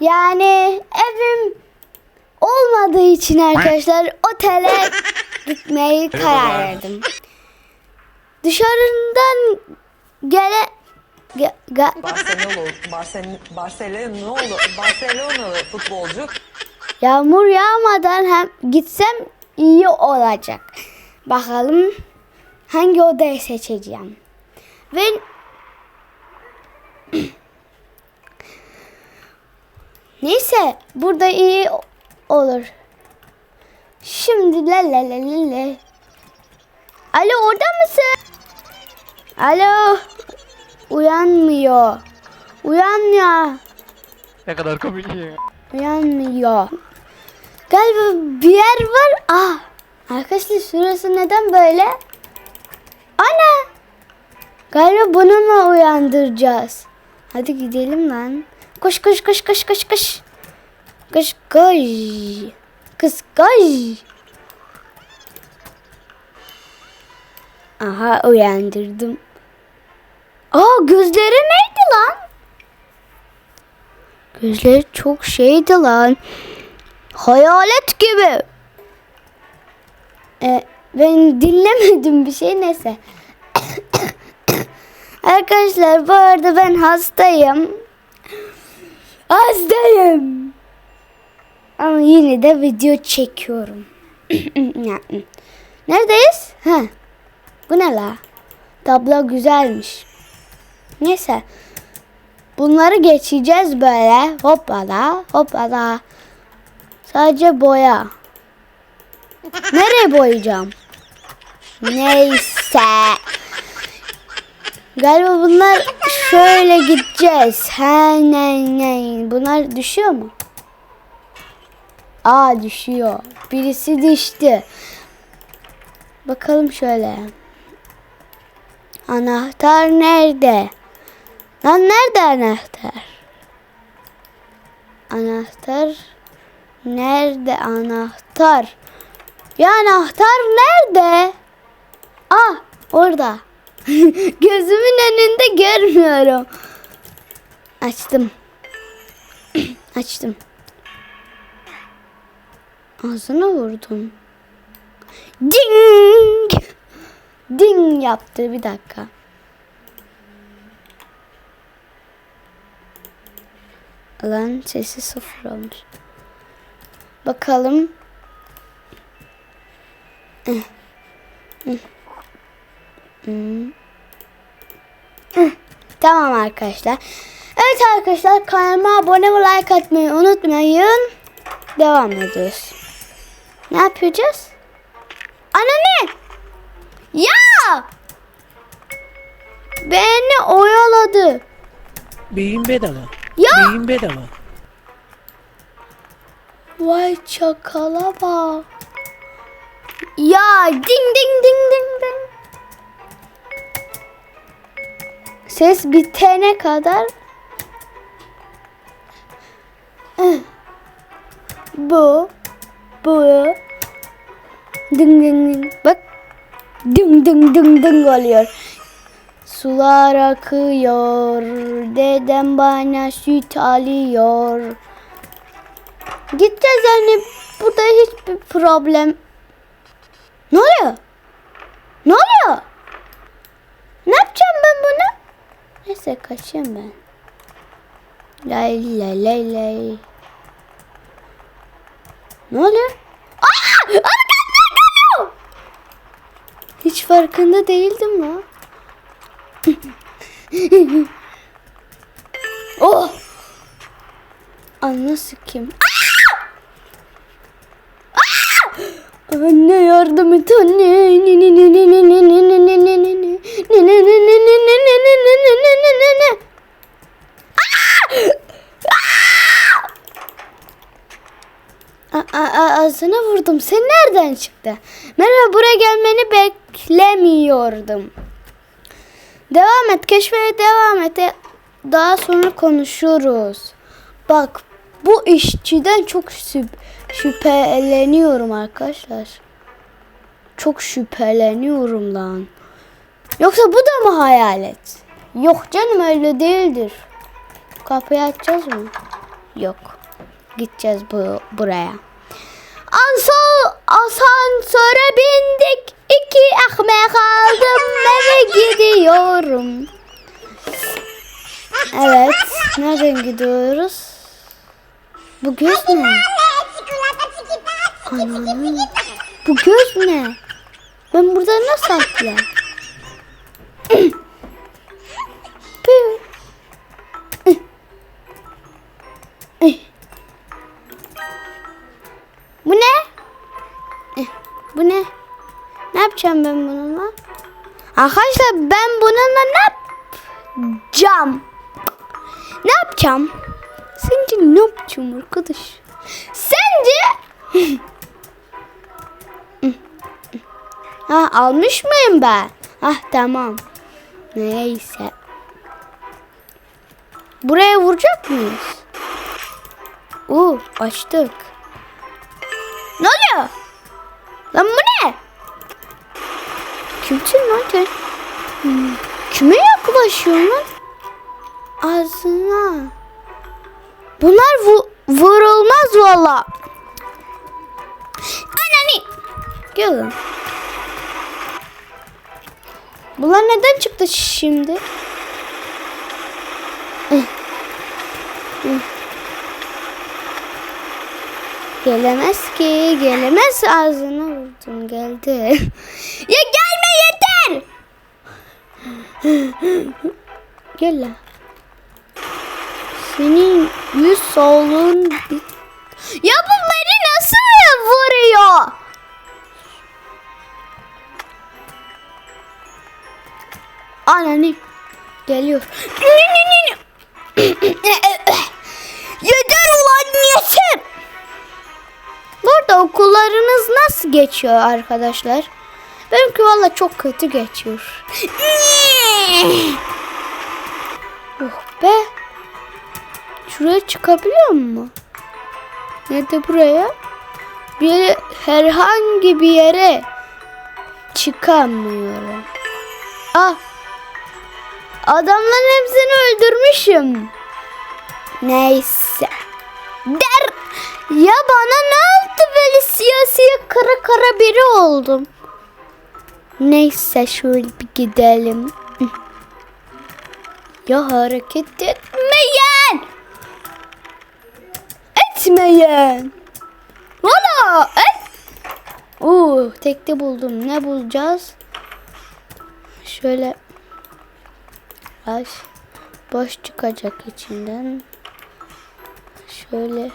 Yani evim olmadığı için arkadaşlar otele gitmeyi karar verdim. Dışarıdan gele ge, ge- Barcelona, Barcelona, Barcelona, Barcelonalı futbolcu yağmur yağmadan hem gitsem iyi olacak. Bakalım hangi odayı seçeceğim. Ve Neyse burada iyi olur. Şimdi la la la la la. Alo orada mısın? Alo. Uyanmıyor. Uyanmıyor. Ne kadar komik ya. Uyanmıyor. Galiba bir yer var. Ah. Arkadaşlar şurası neden böyle? Ana. Galiba bununla uyandıracağız. Hadi gidelim lan. Koş koş koş koş koş koş. Koş koş. Kız koş. Aha uyandırdım. Aa gözleri neydi lan? Gözleri çok şeydi lan. Hayalet gibi. E, ben dinlemedim bir şey neyse. Arkadaşlar bu arada ben hastayım. Hastayım. Ama yine de video çekiyorum. Neredeyiz? Ha. Bu ne la? Tablo güzelmiş. Neyse. Bunları geçeceğiz böyle. Hoppala hoppala. Sadece boya. Nereye boyayacağım? Neyse. Galiba bunlar şöyle gideceğiz. Ha ne ne. Bunlar düşüyor mu? Aa düşüyor. Birisi düştü. Bakalım şöyle. Anahtar nerede? Lan nerede anahtar? Anahtar nerede anahtar? Ya anahtar nerede? Ah orada. Gözümün önünde görmüyorum. Açtım. Açtım. Ağzına vurdum. Ding! Ding yaptı bir dakika. Lan sesi sıfır olmuş. Bakalım. Eh. Eh. Hmm. Tamam arkadaşlar. Evet arkadaşlar kanalıma abone ve like atmayı unutmayın. Devam ediyoruz. Ne yapacağız? Anne! Ya! Beni oyaladı. Beyin bedava. Ya! Beyin bedava. Vay çakala bak. Ya ding ding ding ding. Ses bitene kadar bu bu ding ding ding bak ding ding ding ding oluyor. Sular akıyor, dedem bana süt alıyor. Gideceğiz yani burada hiçbir problem. Ne oluyor? Ne oluyor? Ne yapacağım ben bunu? Neyse kaçayım ben. Lay lay lay lay. Ne oluyor? Aa! Arkamdan geliyor! Hiç farkında değildim ya. oh! Anne kim? Anne yardım et anne. Ne ne Ağzına vurdum. Sen nereden çıktı? Merhaba buraya gelmeni beklemiyordum. Devam et. Keşfe devam et. E, Daha sonra konuşuruz. Bak bu işçiden çok şüp şüpheleniyorum arkadaşlar. Çok şüpheleniyorum lan. Yoksa bu da mı hayalet? Yok canım öyle değildir. Kapıyı açacağız mı? Yok. Gideceğiz bu buraya. Ansol asansöre bindik. İki ekmek aldım eve gidiyorum. Evet. Nereden gidiyoruz? Bu göz ne? Ananı. Bu göz ne? Ben burada nasıl atlayayım? Bu ne? Ne yapacağım ben bununla? Arkadaşlar ben bununla ne yapacağım? Ne yapacağım? Sence ne yapacağım arkadaş? Sence? ha almış mıyım ben? Ah tamam. Neyse. Buraya vuracak mıyız? Oo açtık. Ne oluyor? Lan bu ne? Kimsin lan sen? Hmm, Kime yaklaşıyorsun lan? Ağzına. Bunlar vu- vurulmaz valla. Anani. Gel lan. Bunlar neden çıktı şimdi? Eh. Eh. Gelemez ki, gelemez ağzına vurdum geldi. ya gelme yeter. Gel lan. Senin yüz solun Ya bu beni nasıl vuruyor? Anani geliyor. okullarınız nasıl geçiyor arkadaşlar? Benimki valla çok kötü geçiyor. oh be. Şuraya çıkabiliyor mu? Nerede buraya? Bir herhangi bir yere çıkamıyorum. Ah. Adamların hepsini öldürmüşüm. Neyse. Der. Ya bana ne böyle siyah kara kara biri oldum. Neyse şöyle bir gidelim. Ya hareket etmeyen. Etmeyen. Valla et. Oo, tekte buldum. Ne bulacağız? Şöyle Baş, boş çıkacak içinden. Şöyle.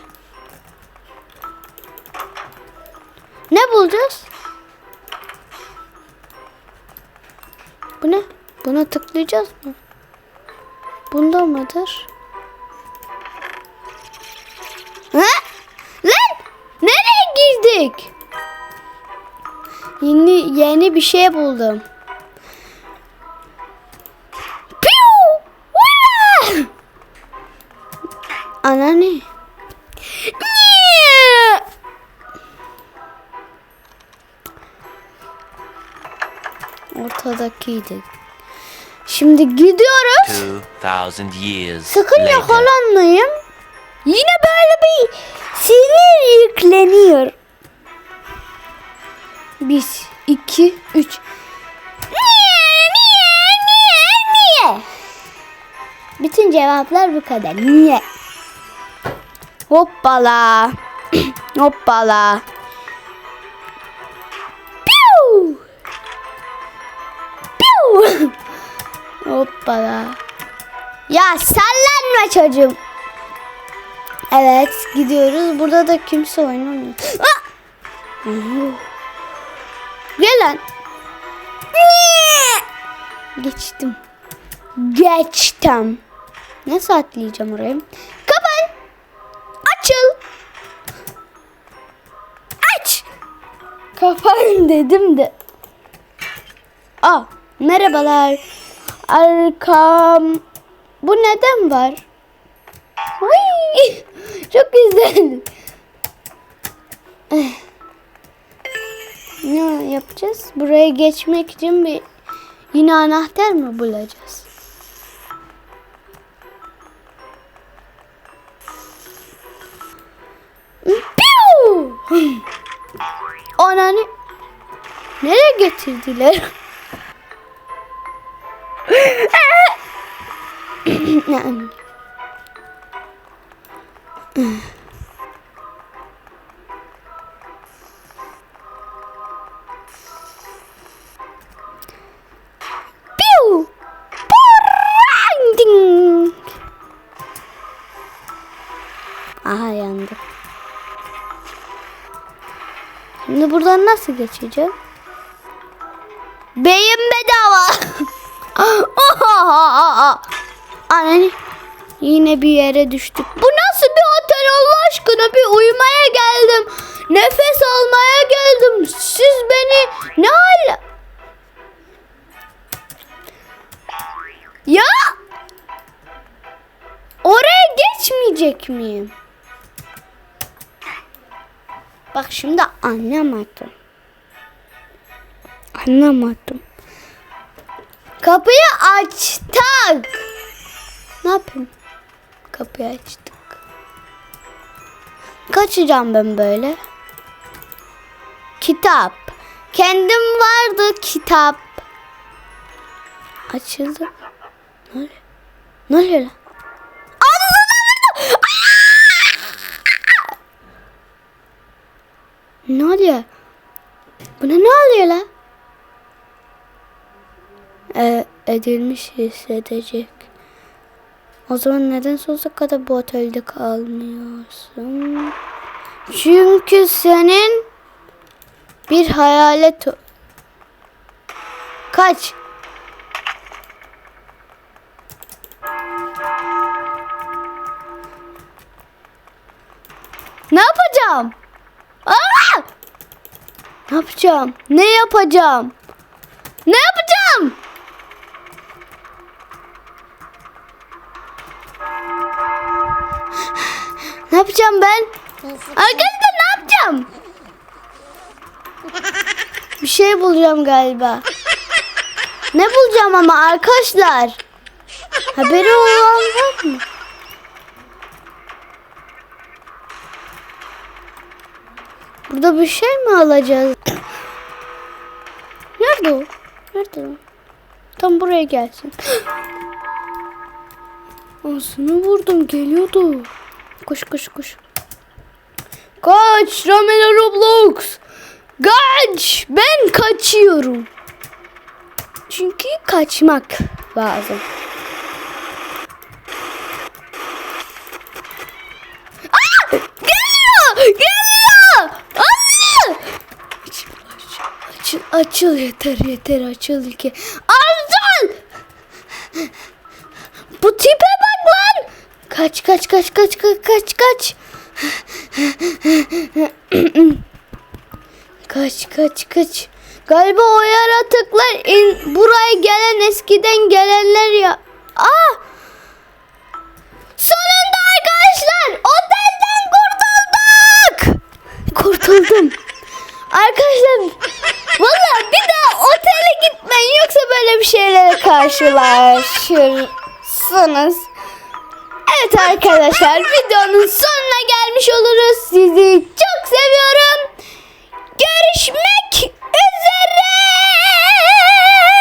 Ne bulacağız? Bu ne? Buna tıklayacağız mı? Bunda mıdır? Ha? Lan! Nereye girdik? Yeni yeni bir şey buldum. Piu! Ana ne? Ortadakiydi. Şimdi gidiyoruz. 2,000 years Sakın later. yakalanmayayım. Yine böyle bir sinir yükleniyor. Bir, iki, üç. Niye, niye, niye, niye? Bütün cevaplar bu kadar. Niye? Hoppala. Hoppala. Hoppala. Ya sallanma çocuğum. Evet gidiyoruz. Burada da kimse oynamıyor. Gel lan. Geçtim. Geçtim. Nasıl atlayacağım oraya? Kapan. Açıl. Aç. Kapan dedim de. Aa, merhabalar. Arkam. Bu neden var? Ay, çok güzel. Eh. Ne yapacağız? Buraya geçmek için bir yine anahtar mı bulacağız? Piu! Ananı nereye getirdiler? Ding! Aha yandı. Şimdi buradan nasıl geçeceğim? Beyin Anne yine bir yere düştük. Bu nasıl bir otel Allah aşkına bir uyumaya geldim. Nefes almaya geldim. Siz beni ne hale... Ya! Oraya geçmeyecek miyim? Bak şimdi anlamadım. Anlamadım. Kapıyı açtık. Ne yapayım? Kapıyı açtık. Kaçacağım ben böyle. Kitap. Kendim vardı kitap. Açıldı. Ne oluyor? Ne oluyor lan? Ne oluyor? Buna ne oluyor lan? Ee, edilmiş hissedecek. O zaman neden sonsuza kadar bu otelde kalmıyorsun? Çünkü senin bir hayalet... Kaç. Ne yapacağım? Aa! Ne yapacağım? Ne yapacağım? Ne yapacağım? Yapacağım ben? Arkadaşlar ne yapacağım? Bir şey bulacağım galiba. Ne bulacağım ama arkadaşlar? Haberi olan var mı? Burada bir şey mi alacağız? Nerede o? Nerede o? Tam buraya gelsin. Ağzını vurdum geliyordu. Koş koş koş. Kaç Ramela Roblox. Kaç. Ben kaçıyorum. Çünkü kaçmak lazım. Aa! Geliyor! Geliyor! Açıl! Açıl, açıl, açıl, yeter yeter açıl ki. Açıl! Bu tipe bak lan! Kaç kaç kaç kaç kaç kaç kaç. kaç kaç kaç. Galiba o yaratıklar in, buraya gelen eskiden gelenler ya. Aa! Sonunda arkadaşlar otelden kurtulduk. Kurtuldum. Arkadaşlar valla bir daha otele gitmeyin yoksa böyle bir şeylere karşılaşırsınız. Evet arkadaşlar videonun sonuna gelmiş oluruz. Sizi